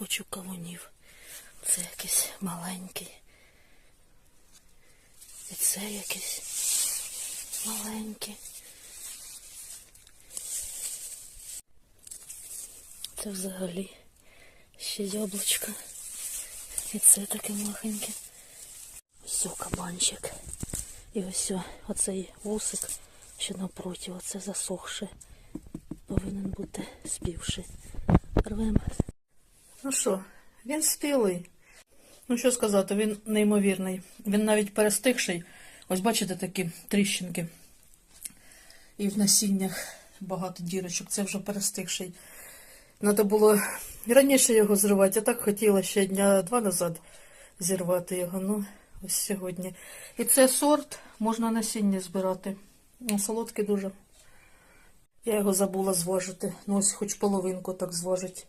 хочу кавунів. Це якийсь маленький. І це якийсь маленький. Це взагалі ще яблучко. І це таке махеньке. Ось кабанчик. І ось оцей вусик, що напроти, оце засохше. Повинен бути співший. Рвемо. Ну що, він спілий. Ну що сказати, він неймовірний. Він навіть перестигший. Ось бачите такі тріщинки. І в насіннях багато дірочок. Це вже перестигший. Треба було раніше його зривати. Я так хотіла ще дня два назад зірвати його. Ну, ось сьогодні. І це сорт можна насіння збирати. Ну, солодкий дуже. Я його забула зважити. Ну, ось хоч половинку так зважить.